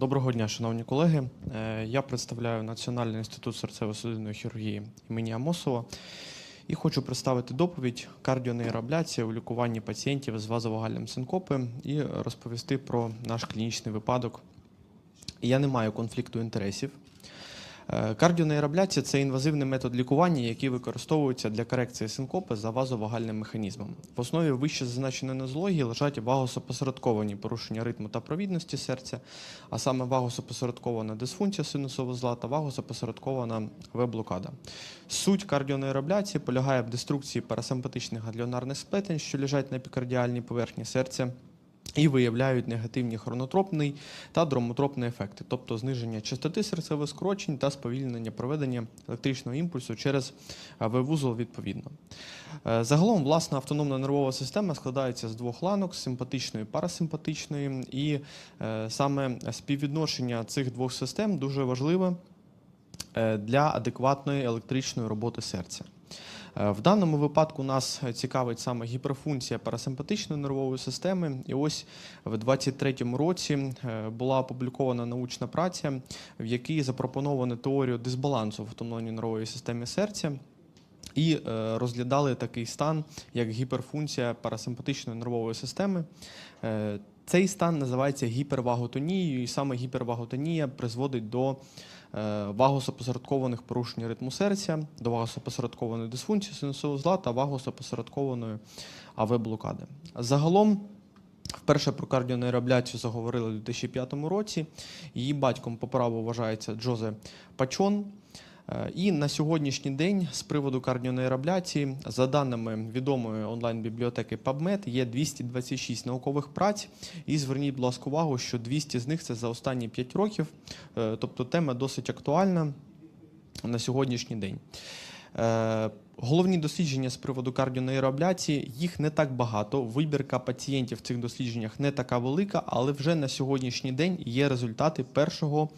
Доброго дня, шановні колеги. Е, Я представляю Національний інститут серцево-судинної хірургії імені Амосова і хочу представити доповідь кардіонейроабляція у лікуванні пацієнтів з вазовагальним синкопи і розповісти про наш клінічний випадок. Я не маю конфлікту інтересів. Е, Кардіонейроабляція – це інвазивний метод лікування, який використовується для корекції синкопи за вазовагальним механізмом. В основі вище зазначеної нозології лежать вагосопосередковані порушення ритму та провідності серця, а саме вагосопосередкована дисфункція синусового зла та вагосопосередкована В-блокада. Суть кардіонейроабляції полягає в деструкції парасимпатичних гангліонарних сплетень, що лежать на епікардіальній поверхні серця. І виявляють негативні хронотропний та дромотропний ефекти, тобто зниження частоти серцевих скорочень та сповільнення проведення електричного імпульсу через В-вузол відповідно. Е, Загалом, власна автономна нервова система складається з двох ланок симпатичної і парасимпатичної, і е, саме співвідношення цих двох систем дуже важливе е, для адекватної електричної роботи серця. Е, В даному випадку нас цікавить саме гіперфункція парасимпатичної нервової системи. І ось в 2023 році е, була опублікована научна праця, в якій запропоновано теорію дисбалансу в автономній нервовій системі серця. І е, розглядали такий стан, як гіперфункція парасимпатичної нервової системи. Цей стан називається гіперваготонією, і саме гіперваготонія призводить до вагосопосередкованих порушень ритму серця, до вагосопосередкованої дисфункції синусового зла та вагосопосередкованої АВ-блокади. Загалом, вперше про кардіонейробляцію заговорили у 2005 році. Її батьком по праву вважається Джозе Пачон. Е, І на сьогоднішній день з приводу кардіонейробляції, за даними відомої онлайн-бібліотеки PubMed, є 226 наукових праць. І зверніть, будь ласка, увагу, що 200 з них це за останні 5 років. Е, Тобто тема досить актуальна на сьогоднішній день. Е, Головні дослідження з приводу кардіонейроабляції, їх не так багато. Вибірка пацієнтів в цих дослідженнях не така велика, але вже на сьогоднішній день є результати першого е,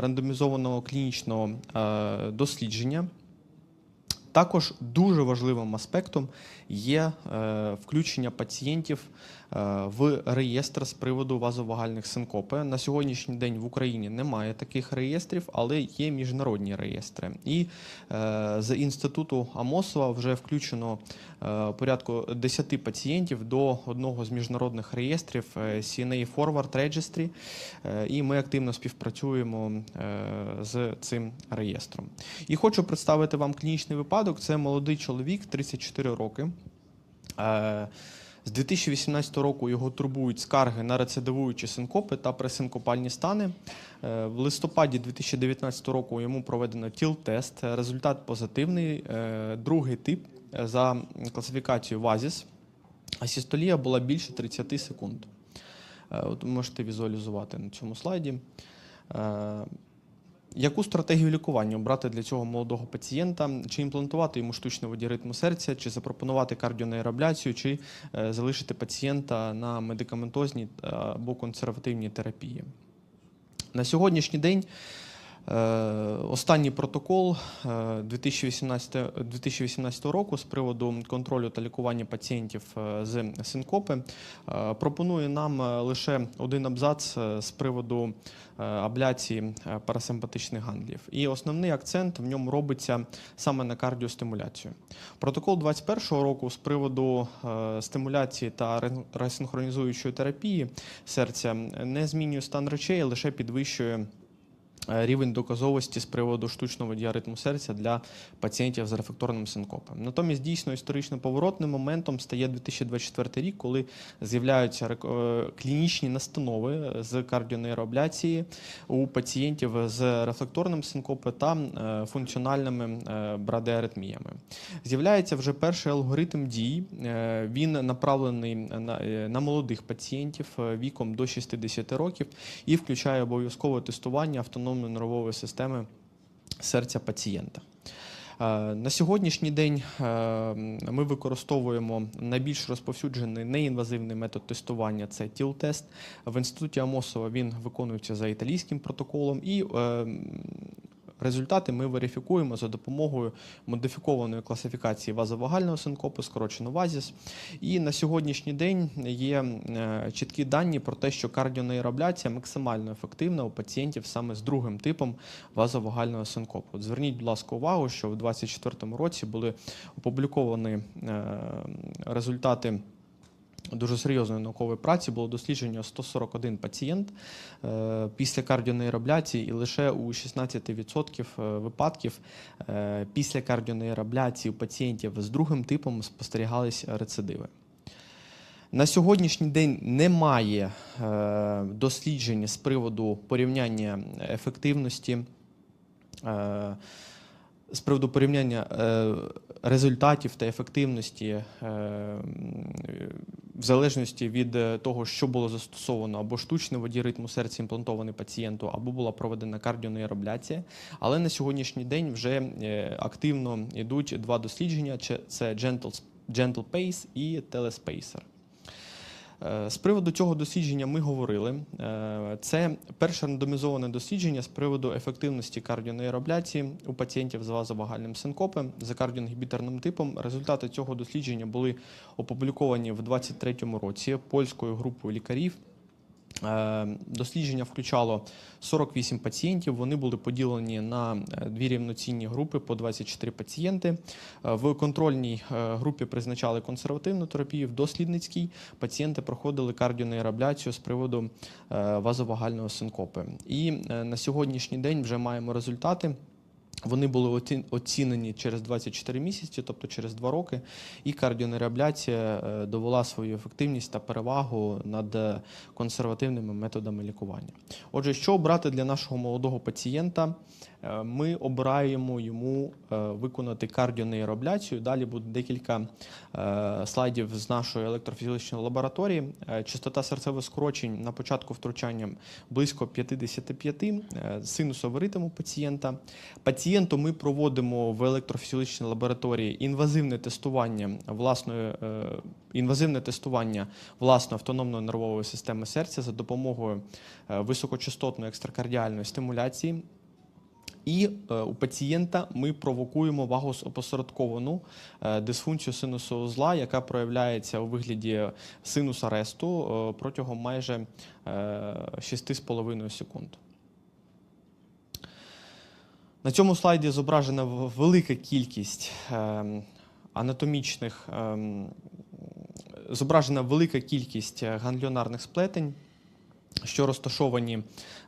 рандомізованого клінічного е, дослідження. Також дуже важливим аспектом є е, включення пацієнтів е, в реєстр з приводу вазовагальних синкопи. На сьогоднішній день в Україні немає таких реєстрів, але є міжнародні реєстри. І е, з інституту Амосова вже включено порядку 10 пацієнтів до одного з міжнародних реєстрів CNA Forward Registry, і ми активно співпрацюємо з цим реєстром. І хочу представити вам клінічний випадок. Це молодий чоловік, 34 роки. Е, З 2018 року його турбують скарги на рецидивуючі синкопи та пресинкопальні стани. Е, В листопаді 2019 року йому проведено ТІЛ-тест. Результат позитивний. Е, Другий тип за класифікацією ВАЗІС. Асістолія була більше 30 секунд. От можете візуалізувати на цьому слайді. Яку стратегію лікування обрати для цього молодого пацієнта? Чи імплантувати йому штучний водій ритму серця, чи запропонувати кардіонейробляцію, чи е, залишити пацієнта на медикаментозній е, або консервативній терапії? На сьогоднішній день останній протокол е, 2018, 2018 року з приводу контролю та лікування пацієнтів е, з синкопи е, пропонує нам е, лише один абзац е, з приводу е, абляції е, парасимпатичних ганглів. І основний акцент в ньому робиться саме на кардіостимуляцію. Протокол 21 року з приводу е, стимуляції та ресинхронізуючої терапії серця не змінює стан речей, лише підвищує. Е, Рівень доказовості з приводу штучного діаритму серця для пацієнтів з рефлекторним синкопом. Натомість дійсно історично поворотним моментом стає 2024 рік, коли з'являються е, клінічні настанови з кардіонейроабляції у пацієнтів з рефлекторним синкопом та е, функціональними е, брадіаритміями. З'являється вже перший алгоритм дій. Е, Він направлений на, е, молодих пацієнтів е, віком до 60 років і включає обов'язкове тестування автономної нервової системи серця пацієнта. Е, На сьогоднішній день е, ми використовуємо найбільш розповсюджений неінвазивний метод тестування це ТІЛ-тест. В інституті Амосова він виконується за італійським протоколом і е, результати ми верифікуємо за допомогою модифікованої класифікації вазовагального синкопу, скорочено ВАЗІС. І на сьогоднішній день є е, чіткі дані про те, що кардіонейроабляція максимально ефективна у пацієнтів саме з другим типом вазовагального синкопу. Зверніть, будь ласка, увагу, що в 2024 році були опубліковані е, результати. Дуже серйозної наукової праці було досліджено 141 пацієнт е, після кардіонейроабляції, і лише у 16% е, випадків е, після кардіонейроабляції у пацієнтів з другим типом спостерігались рецидиви. На сьогоднішній день немає досліджень з приводу порівняння ефективності. З приводу порівняння е, результатів та ефективності е, в залежності від е, того, що було застосовано або штучний водій ритму серця імплантований пацієнту, або була проведена кардіонейроабляція. Але на сьогоднішній день вже активно йдуть два дослідження: Це- Gentle Pace і Telespacer. Е, З приводу цього дослідження ми говорили. Е, Це перше рандомізоване дослідження з приводу ефективності кардіонейробляції у пацієнтів з вазовагальним синкопом за кардіонгібітерним типом. Результати цього дослідження були опубліковані в 2023 році польською групою лікарів. Е, Дослідження включало 48 пацієнтів. Вони були поділені на е, дві рівноцінні групи по 24 пацієнти. Е, В контрольній групі призначали консервативну терапію, в дослідницькій пацієнти проходили кардіонейроабляцію з приводу вазовагального синкопи. І на сьогоднішній день вже маємо результати. Вони були оці- оцінені через 24 місяці, тобто через 2 роки, і кардіонейроабляція е, довела свою ефективність та перевагу над е, консервативними методами лікування. Отже, що обрати для нашого молодого пацієнта? Е, Ми обираємо йому е, виконати кардіонейроабляцію. Далі буде декілька е, слайдів з нашої електрофізичної лабораторії. Частота серцевих скорочень на початку втручання близько 55, е, синусовий ритм пацієнта. Пацієнту ми проводимо в електрофізіологічній лабораторії інвазивне тестування власної інвазивне тестування власної автономної нервової системи серця за допомогою високочастотної екстракардіальної стимуляції. І е, у пацієнта ми провокуємо вагосопосередковану е, дисфункцію синусового зла, яка проявляється у вигляді синус аресту е, протягом майже е, 6,5 секунд. На цьому слайді зображена велика кількість анатомічних, ем, зображена велика кількість гангліонарних сплетень, що розташовані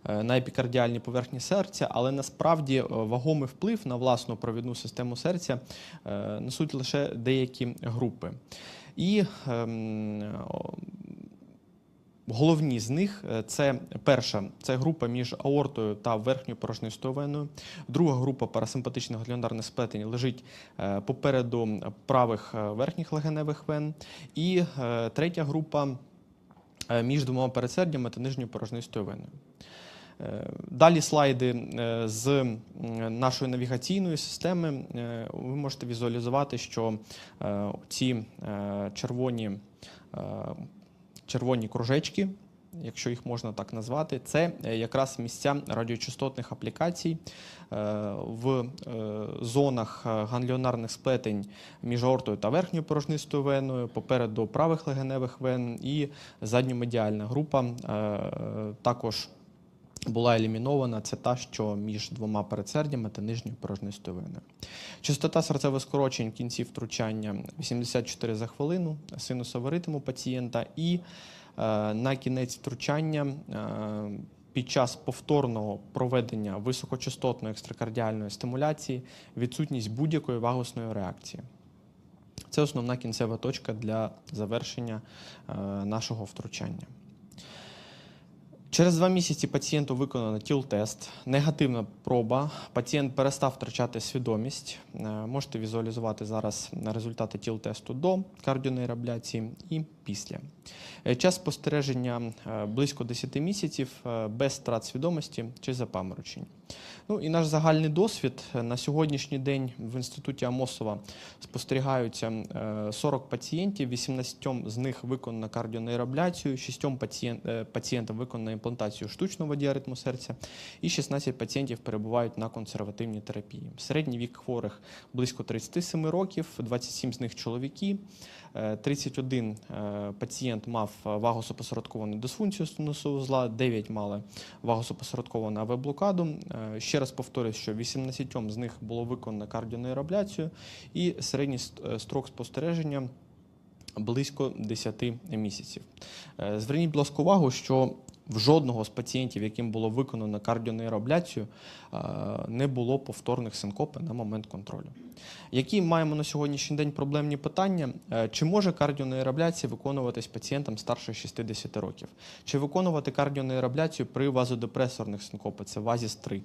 е, на епікардіальній поверхні серця, але насправді е, вагомий вплив на власну провідну систему серця е, несуть лише деякі групи. І ем, Головні з них це перша це група між аортою та верхньою порожнистою веною. Друга група парасимпатичних гліонарних сплетень лежить попереду правих верхніх легеневих вен. І третя група між двома передсердями та нижньою порожнистою веною. Е, Далі слайди е, з нашої навігаційної системи. Е, Ви можете візуалізувати, що е, ці е, червоні, е, червоні кружечки, якщо їх можна так назвати, це е, якраз місця радіочастотних аплікацій е, в е, зонах гангліонарних сплетень між аортою та верхньою порожнистою веною, попереду правих легеневих вен і задньомедіальна група також була елімінована. Це та, що між двома передсердями та нижньою порожнистою веною. Частота серцевих скорочень кінців втручання 84 за хвилину, синусовий ритм у пацієнта і на кінець втручання. е, під час повторного проведення високочастотної екстракардіальної стимуляції відсутність будь-якої вагусної реакції. Це основна кінцева точка для завершення е, нашого втручання. Через два місяці пацієнту виконано тіл-тест, негативна проба. Пацієнт перестав втрачати свідомість. Е, Можете візуалізувати зараз результати тіл-тесту до кардіонейроабляції і після. Е, Час спостереження е, близько 10 місяців без страт свідомості чи запаморочень. Ну і наш загальний досвід на сьогоднішній день в інституті Амосова спостерігаються е, 40 пацієнтів, 18 з них виконано кардіонейроабляцію, 6 е, пацієнтам виконано імплантацію штучного діаритму серця і 16 пацієнтів перебувають на консервативній терапії. Середній вік хворих близько 37 років, 27 з них чоловіки. Е, 31 е, пацієнт мав вагосопосередковану дисфункцію стеносового зла, 9 мали вагосопосередковану АВ-блокаду. Е, Ще раз повторюю, що 18 з них було виконано кардіонейроабляцію і середній е, строк спостереження близько 10 місяців. Е, Зверніть, будь ласка, увагу, що в жодного з пацієнтів, яким було виконано кардіонейроабляцію, е, не було повторних синкопи на момент контролю. Які маємо на сьогоднішній день проблемні питання? Е, Чи може кардіонейроабляція виконуватись пацієнтам старше 60 років? Чи виконувати кардіонейроабляцію при вазодепресорних синкопах, це ВАЗІС-3?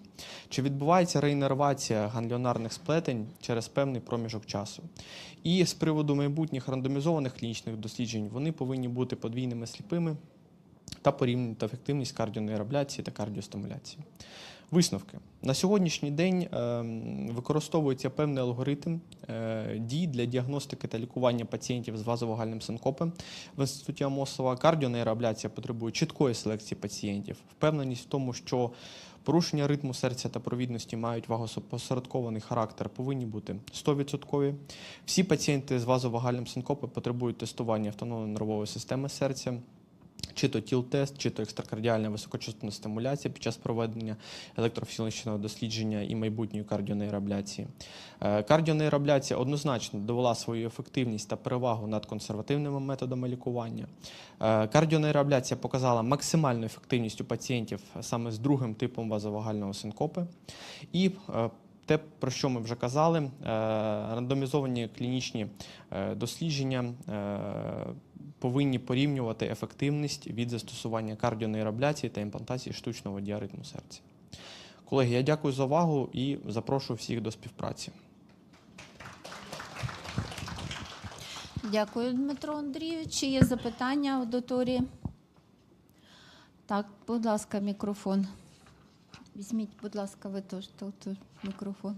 Чи відбувається реінервація гангліонарних сплетень через певний проміжок часу? І з приводу майбутніх рандомізованих клінічних досліджень вони повинні бути подвійними сліпими та порівнювати ефективність кардіонейроабляції та кардіостимуляції. Висновки. На сьогоднішній день ем, використовується певний алгоритм е, дій для діагностики та лікування пацієнтів з вазовагальним синкопом в інституті Амосова. Кардіонейроабляція потребує чіткої селекції пацієнтів, впевненість в тому, що порушення ритму серця та провідності мають вагосопосередкований характер, повинні бути 100%. Всі пацієнти з вазовагальним синкопом потребують тестування автономної нервової системи серця. Чи то тіл-тест, чи то екстракардіальна високочастотна стимуляція під час проведення електрофізіологічного дослідження і майбутньої кардіонейроабляції. Е, Кардіонейроабляція однозначно довела свою ефективність та перевагу над консервативними методами лікування. Е, Кардіонейроабляція показала максимальну ефективність у пацієнтів саме з другим типом вазовагального синкопи. І е, те, про що ми вже казали, рандомізовані клінічні дослідження повинні порівнювати ефективність від застосування кардіонейроабляції та імплантації штучного діаритму серця. Колеги, я дякую за увагу і запрошую всіх до співпраці. Дякую, Дмитро Андрійович. Є запитання аудиторії? Так, будь ласка, мікрофон. Візьміть, будь ласка, ви теж тут мікрофон.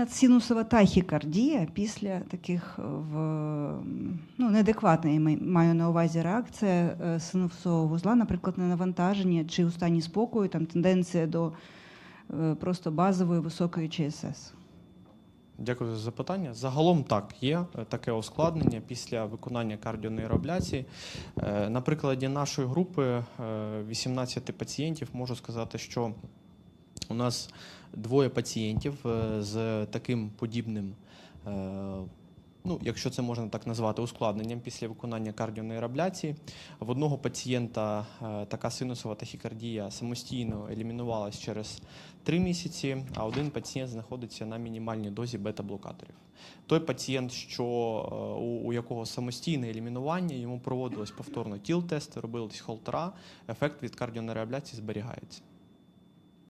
Патологічна синусова тахікардія після таких е, в ну, неадекватної маю на увазі реакція е, синусового вузла, наприклад, на навантаження чи у стані спокою, там тенденція до е, просто базової високої ЧСС. Дякую за запитання. Загалом так, є таке ускладнення після виконання кардіонейроабляції. Е, На прикладі нашої групи е, 18 пацієнтів можу сказати, що у нас двоє пацієнтів е, з таким подібним. е, Ну, якщо це можна так назвати, ускладненням після виконання кардіонейроабляції. В одного пацієнта е, така синусова тахікардія самостійно елімінувалась через 3 місяці, а один пацієнт знаходиться на мінімальній дозі бета-блокаторів. Той пацієнт, що у, якого самостійне елімінування, йому проводилось повторно тіл-тести, робились холтера, ефект від кардіонейроабляції зберігається.